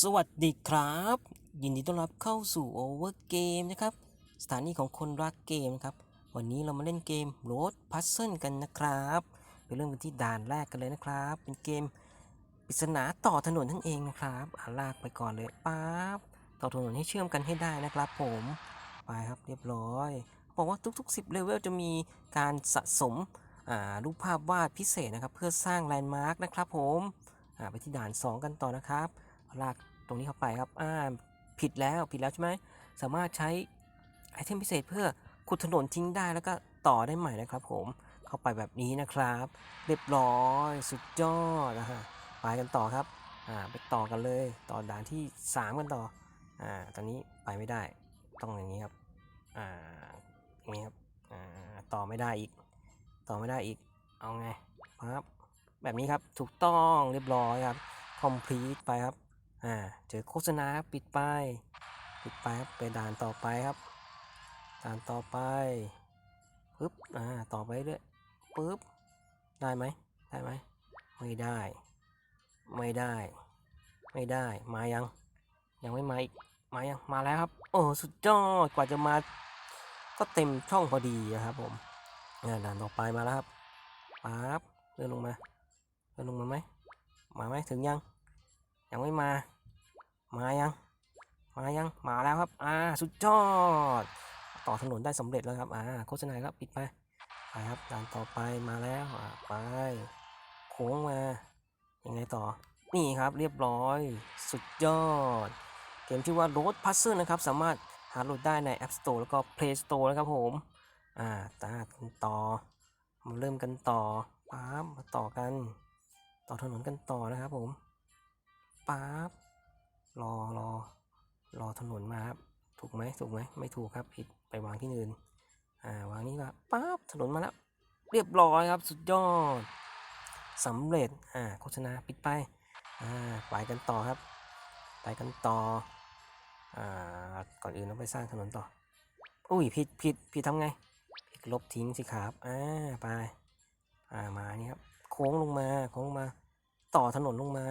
สวัสดีครับ ยินดีต้อนรับเข้าสู่ Over Game นะครับ สถานีของคนรักเกมนะครับ วันนี้เรามาเล่นเกม Road Puzzle กันนะครับไปเริ่มกันที่ด่านแรกกันเลยนะครับ เป็นเกมปริศนาต่อถนนทั้งเองนะครับอ่าลากไปก่อนเลยปั๊บต่อถนนให้เชื่อมกันให้ได้นะครับ ผมไปครับเรียบร้อยบอกว่าทุกๆ 10เลเวลจะมีการสะสมรูปภาพวาดพิเศษนะครับ เพื่อสร้างแลนด์มาร์กนะครับ ผมไปที่ด่าน 2 กันต่อนะครับ ลากตรงนี้เข้าไปครับ อ่า ผิดแล้ว ผิดแล้วใช่ไหม สามารถใช้ไอเทมพิเศษเพื่อขุดถนนทิ้งได้แล้วก็ต่อได้ใหม่นะครับผม เข้าไปแบบนี้นะครับ เรียบร้อย สุดยอดนะฮะ ไปกันต่อครับ อ่า ไปต่อกันเลย ต่อด่านที่ 3 กันต่อ อ่า ตอนนี้ไปไม่ได้ ต้องอย่างนี้ครับ อ่า อย่างนี้ครับ อ่า ต่อไม่ได้อีก ต่อไม่ได้อีก เอาไงครับ แบบนี้ครับ ถูกต้อง เรียบร้อยครับ complete ไปครับ อ่าเจอโฆษณาครับปิดไปปิดไปครับไปด่านต่อไปครับ ด่านต่อไปปึ๊บอ่าต่อไปเรื่อยปึ๊บได้ไหมได้ไหมไม่ได้ ไม่ได้ ไม่ได้มายัง ยังไม่มาอีกมายังมาแล้วครับ โอ้สุดยอดกว่าจะมาก็เต็มช่องพอดีอะครับผมด่านต่อไปมาแล้วครับปั๊บเลื่อนลงมาเลื่อนลงมาไหมมาไหมถึงยัง ยังไม่มา มายัง มายัง มาแล้วครับ อ่า สุดยอด ต่อถนนได้สำเร็จแล้วครับ อ่า โฆษณาครับ ปิดไปไปครับด่านต่อไปมาแล้วอ่าไปโค้งมา ยังไงต่อ นี่ครับเรียบร้อย สุดยอด เกมชื่อว่า Road Puzzle นะครับ สามารถหาโหลดได้ใน App Store แล้วก็ Play Store นะครับผม อ่า ตาต่อ มาเริ่มกันต่อปั๊บมาต่อกัน ต่อถนนกันต่อนะครับผมปั๊บ รอรอรอถนนมาครับ ถูกไหมถูกไหมไม่ถูกครับผิดไปวางที่อื่นอ่าวางนี้ก็ปั๊บถนนมาแล้วเรียบร้อยครับสุดยอดสำเร็จอ่าโฆษณาปิดไปอ่าไปกันต่อครับ ไปกันต่ออ่าก่อนอื่นต้องไปสร้างถนนต่ออุ้ยผิดผิดผิดทำไงผิดลบทิ้งสิครับอ่าไปอ่ามานี่ครับโค้งลงมาโค้งลงมา ต่อถนนลงมา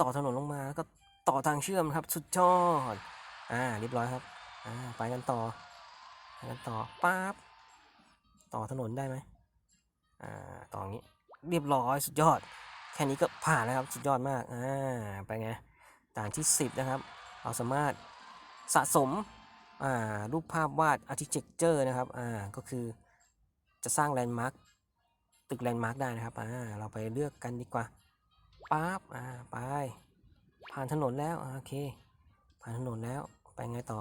ต่อถนนลงมาแล้วก็ต่อทางเชื่อมครับ สุดยอด อ่าเรียบร้อยครับ อ่าไปกันต่อไปกันต่อปั๊บต่อถนนได้ไหมอ่าต่ออย่างนี้เรียบร้อยสุดยอด แค่นี้ก็ผ่านแล้วครับสุดยอดมากอ่าไปไงด่านที่ 10 นะครับ เราสามารถสะสมอ่ารูปภาพวาด architecture นะครับอ่าก็คือจะสร้างแลนด์มาร์คตึกแลนด์มาร์คได้นะครับอ่าเราไปเลือกกันดีกว่า ปั๊บอ่าไป ผ่านถนนแล้วโอเค ผ่านถนนแล้วไปไงต่อ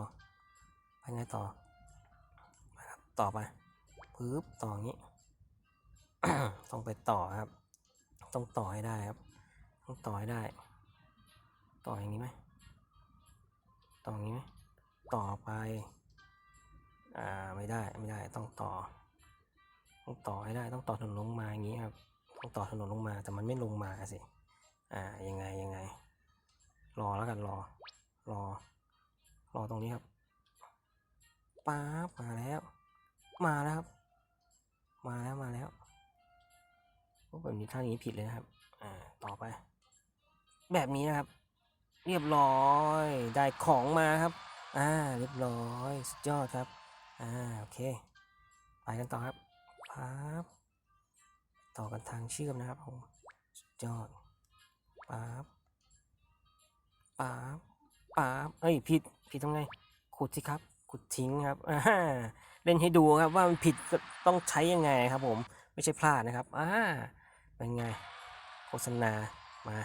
ไปไงต่อครับต่อไปปึ๊บต่ออย่างนี้ต้องไปต่อครับ ต้องต่อให้ได้ครับ ต้องต่อให้ได้ ต่ออย่างนี้ไหมต่ออย่างนี้ไหมต่อไปอ่าไม่ได้ไม่ได้ต้องต่อ ต้องต่อให้ได้ต้องต่อถนนลงมาอย่างนี้ครับต้องต่อถนนลงมาแต่มันไม่ลงมาสิ อ่ายังไงยังไง รอแล้วกันรอ รอ รอตรงนี้ครับป๊าบมาแล้ว มาแล้วครับ มาแล้วมาแล้วโอ้แบบนี้ท่านี้ผิดเลยนะครับ อ่าต่อไป แบบนี้นะครับ เรียบร้อยได้ของมาครับ อ่าเรียบร้อยสุดยอดครับ อ่าโอเค ไปกันต่อครับปั๊บต่อกันทางเชื่อมนะครับผมสุดยอด ปั๊บปั๊บปั๊บเอ้ยผิดผิดทำไงขุดสิครับขุดทิ้งครับอ่าเล่นให้ดูครับว่ามันผิดต้องใช้ยังไงครับผมไม่ใช่พลาดนะครับอ่าเป็นไงโฆษณามา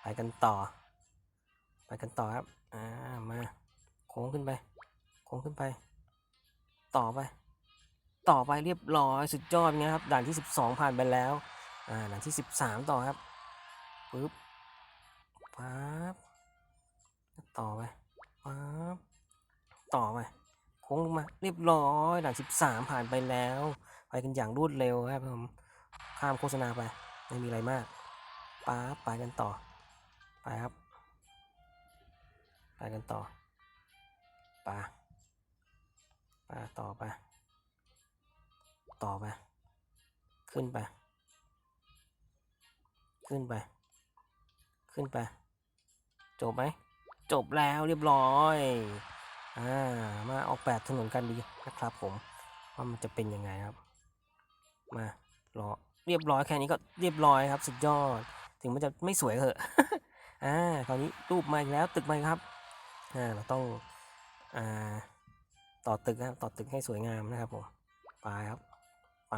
ไปกันต่อ ไปกันต่อครับอ่ามาโค้งขึ้นไปโค้งขึ้นไป ต่อไป ต่อไปเรียบร้อยสุดยอดเงี้ยครับด่านที่ 12 ผ่านไปแล้วอ่าด่านที่ 13 ต่อครับปึ๊บ ปั๊บต่อไปปั๊บต่อไปโค้งลงมาเรียบร้อยด่าน13ผ่านไปแล้ว ไปกันอย่างรวดเร็วครับผมข้ามโฆษณาไป ไม่มีอะไรมากปั๊บไปกันต่อ ไปครับ ไปกันต่อไปไปต่อไป ต่อไป ขึ้นไป ขึ้นไป ขึ้นไป จบไหม จบแล้วเรียบร้อยอ่ามาออกแบบถนนกันดีนะครับผมว่ามันจะเป็นยังไงครับ มารอเรียบร้อยแค่นี้ก็เรียบร้อยครับ สุดยอด ถึงมันจะไม่สวยก็เถอะอ่าตอนนี้รูปมาอีกแล้วตึกมาครับอ่าเราต้องอ่าต่อตึกนะครับต่อตึกให้สวยงามนะครับผมไปครับไป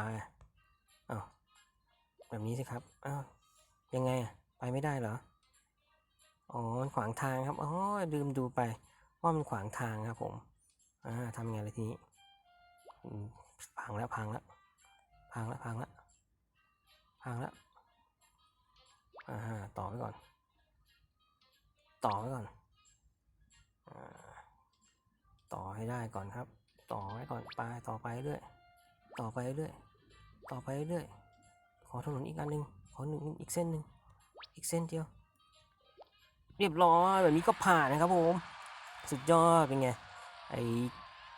อ้าวแบบนี้สิครับอ้าวยังไงอะไปไม่ได้เหรอ อ๋อมันขวางทางครับ อ๋อ ลืมดูไป ว่ามันขวางทางครับผม อ่าทำไงเลยทีนี้ พังแล้วพังแล้ว พังแล้วพังแล้ว พังแล้ว อ่า ต่อไว้ก่อน ต่อไว้ก่อนอาต่อให้ได้ก่อนครับ ต่อไว้ก่อน ไป ต่อไปเรื่อย ต่อไปเรื่อย ต่อไปเรื่อย ขอถนนอีกอันหนึ่งขอหนึ่งอีกเส้นหนึ่งอีกเส้นเดียว เรียบร้อยแบบนี้ก็ผ่านนะครับผม สุดยอดเป็นไงไอ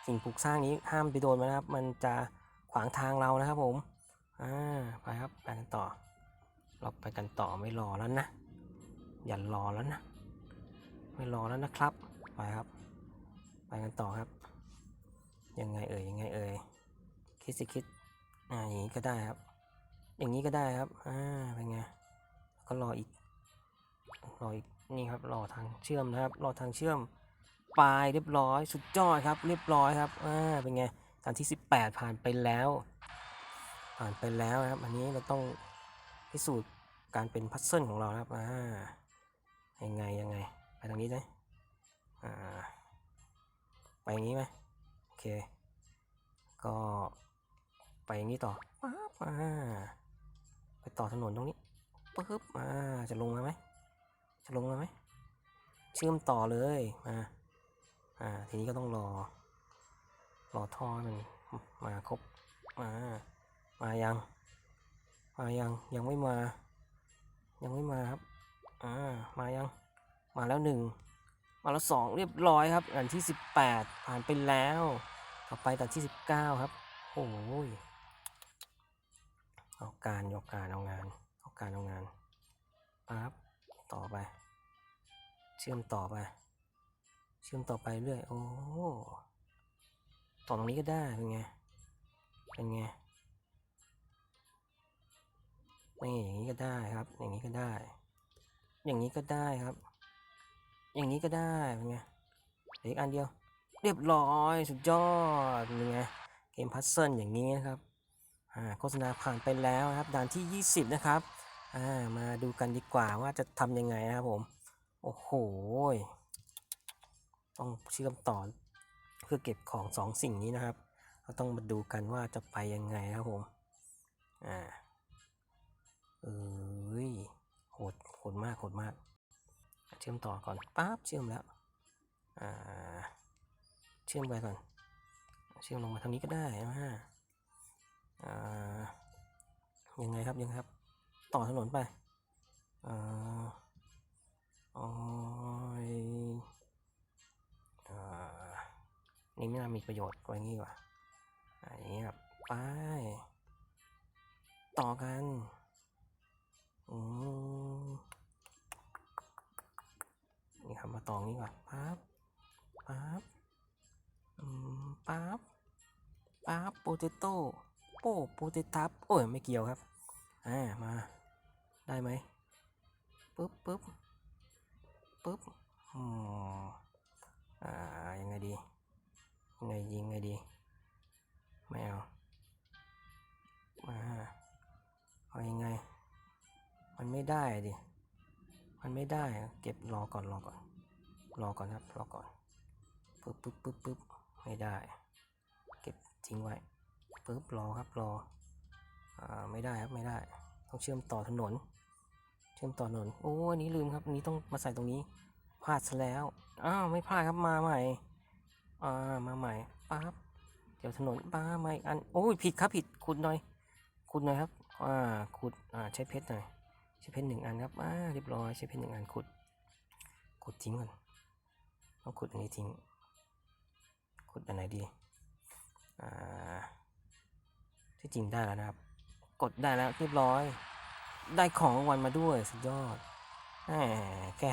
สิ่งปลูกสร้างนี้ห้ามไปโดนมันนะครับ มันจะขวางทางเรานะครับผมอ่าไปครับไปกันต่อ เราไปกันต่อไม่รอแล้วนะอย่ารอแล้วนะไม่รอแล้วนะครับไปครับ ไปกันต่อครับ ยังไงเอ่ยยังไงเอ่ยคิดสิคิดอ่าอย่างนี้ก็ได้ครับ อย่างนี้ก็ได้ครับอ่าเป็นไงก็รออีกรออีก นี่ครับรอทางเชื่อมนะครับรอทางเชื่อมปลายเรียบร้อย สุดยอดครับ เรียบร้อยครับอ่าเป็นไงตอนที่ 18 ผ่านไปแล้ว ผ่านไปแล้วครับ อันนี้เราต้องพิสูจน์การเป็นพัซเซิลของเรานะครับอ่ายังไงยังไงไปทางนี้ไหมอ่าไปอย่างนี้ไหมโอเค ก็ไปอย่างนี้ต่อป๊บอ่าไปต่อถนนตรงนี้ปึ๊บอ่าจะลงมาไหม จะลงมาไหมเชื่อมต่อเลยมาอ่าทีนี้ก็ต้องรอ รอท่อมันมาครบมามายังมายังยังไม่มา ยังไม่มาครับอ่ามายังมาแล้วหนึ่งมาแล้วสองเรียบร้อยครับอันที่สิบแปดผ่านไปแล้ว ต่อไปตันที่สิบเก้าครับโอ้ยเอาการเอาการเอางานเอาการเอางานปั๊บ ต่อไป เชื่อมต่อไป เชื่อมต่อไปเรื่อย โอ้ต่อตรงนี้ก็ได้ เป็นไง เป็นไงนี่อย่างนี้ก็ได้ครับ อย่างนี้ก็ได้ อย่างนี้ก็ได้ครับ อย่างนี้ก็ได้ เป็นไงอีกอันเดียว เรียบร้อย สุดยอด เป็นไง เกมพัซเซิลอย่างนี้นะครับ อ่า โฆษณาผ่านไปแล้วครับ ด่านที่ 20 นะครับ อ่ามาดูกันดีกว่าว่าจะทำยังไงนะครับผม โอ้โห ต้องเชื่อมต่อเพื่อเก็บของสองสิ่งนี้นะครับเราต้องมาดูกันว่าจะไปยังไงนะครับผม อ่า เอ้ยโหดโหดมากโหดมาก เชื่อมต่อก่อนปั๊บเชื่อมแล้ว อ่า เชื่อมไปก่อน เชื่อมลงมาทางนี้ก็ได้นะฮะ อ่า ยังไงครับยังไงครับ ต่อถนนไปอ่าอ้ยอ่านี่ไม่น่ามีประโยชน์กว่านี้ว่ะอันนี้ครับไปต่อกันอืมนี่ครับมาต่อนี้ก่อนปั๊บปั๊บอืมปั๊บปั๊บโปเตโต้โป้โปเตตับโอ้ย ไม่เกี่ยวครับ อ่า มา ได้ไหมปึ๊บปึ๊บปึ๊บอืมอ่ายังไงดียังไงยิงไงดีไม่เอามาเอายังไง มันไม่ได้ดิมันไม่ได้เก็บรอก่อนรอก่อน รอก่อนครับรอก่อนปึ๊บปึ๊บปึ๊บปึ๊บไม่ได้ เก็บทิ้งไว้ปึ๊บรอครับรออ่าไม่ได้ครับไม่ได้ ต้องเชื่อมต่อถนน เชื่อมต่อถนนโอ้อันนี้ลืมครับอันนี้ต้องมาใส่ตรงนี้พลาดซะแล้วอ้าวไม่พลาดครับมาใหม่อ่ามาใหม่ปั๊บเดี๋ยวถนนป้ามาอีกอันโอ้ยผิดครับผิดขุดหน่อยขุดหน่อยครับอ่าขุดอ่าใช้เพชรหน่อยใช้เพชรหนึ่งอันครับอ่าเรียบร้อยใช้เพชรหนึ่งอันขุดขุดทิ้งก่อนต้องขุดอันนี้ทิ้งขุดอันไหนดีอ่าที่จริงได้แล้วนะครับ กดได้แล้วเรียบร้อย ได้ของรางวัลมาด้วยสุดยอดแค่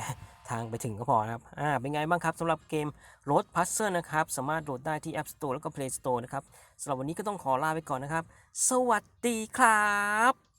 ทางไปถึงก็พอนะครับอ่าเป็นไงบ้างครับสำหรับเกมรถพัซเซอร์นะครับ สามารถโหลดได้ที่ App Store แล้วก็ Play Store นะครับสำหรับวันนี้ก็ต้องขอลาไปก่อนนะครับ สวัสดีครับ